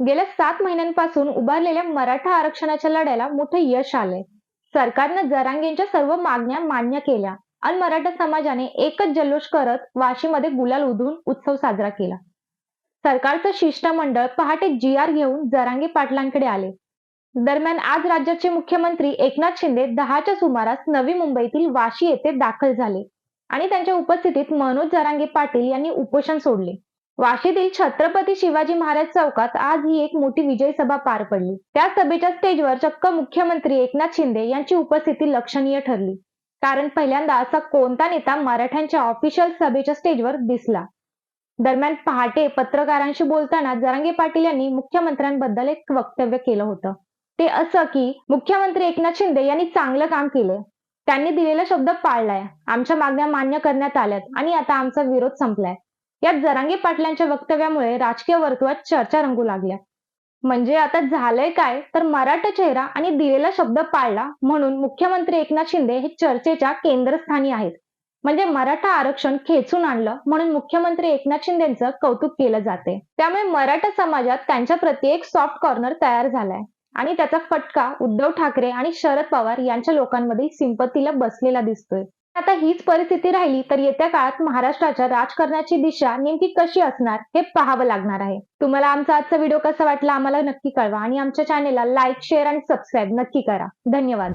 गेल्या सात महिन्यांपासून उभारलेल्या मराठा आरक्षणाच्या लढ्याला मोठं यश आलंय. सरकारनं जरांगेंच्या सर्व मागण्या मान्य केल्या आणि मराठा समाजाने एकच जल्लोष करत वाशीमध्ये गुलाल उधळून उत्सव साजरा केला. सरकारचं शिष्टमंडळ पहाटे जी आर घेऊन जरांगे पाटलांकडे आले. दरम्यान आज राज्याचे मुख्यमंत्री एकनाथ शिंदे दहाच्या सुमारास नवी मुंबईतील वाशी येथे दाखल झाले आणि त्यांच्या उपस्थितीत मनोज जरांगे पाटील यांनी उपोषण सोडले. वाशीतील छत्रपती शिवाजी महाराज चौकात आज ही एक मोठी विजय सभा पार पडली. त्या सभेच्या स्टेजवर चक्क मुख्यमंत्री एकनाथ शिंदे यांची उपस्थिती लक्षणीय ठरली. कारण पहिल्यांदा असा कोणता नेता मराठ्यांच्या ऑफिशियल सभेच्या स्टेजवर दिसला. दरम्यान पहाटे पत्रकारांशी बोलताना जरांगे पाटील यांनी मुख्यमंत्र्यांबद्दल एक वक्तव्य केलं होतं. ते असं की मुख्यमंत्री एकनाथ शिंदे यांनी चांगलं काम केलंय. त्यांनी दिलेला शब्द पाळलाय. आमच्या मागण्या मान्य करण्यात आल्यात आणि आता आमचा विरोध संपलाय. यात जरांगे पाटलांच्या वक्तव्यामुळे राजकीय वर्तुळात चर्चा रंगू लागल्या. म्हणजे आता झालंय काय? तर मराठा चेहरा आणि दिलेला शब्द पाळला म्हणून मुख्यमंत्री एकनाथ शिंदे हे चर्चेच्या केंद्रस्थानी आहेत. म्हणजे मराठा आरक्षण खेचून आणलं म्हणून मुख्यमंत्री एकनाथ शिंदेचं कौतुक केलं जाते त्यामुळे मराठा समाजात त्यांच्या प्रती एक सॉफ्ट कॉर्नर तयार झालाय. आणि त्याचा फटका उद्धव ठाकरे आणि शरद पवार यांच्या लोकांमधील सिंपतीला बसलेला दिसतोय. आता हीच परिस्थिती राहिली तर येत्या काळात महाराष्ट्राच्या राजकारणाची दिशा नेमकी कशी असणार हे पाहावं लागणार आहे. तुम्हाला आमचा आजचा व्हिडिओ कसा वाटला आम्हाला नक्की कळवा आणि आमच्या चॅनेलला लाईक शेअर आणि सबस्क्राईब नक्की करा. धन्यवाद.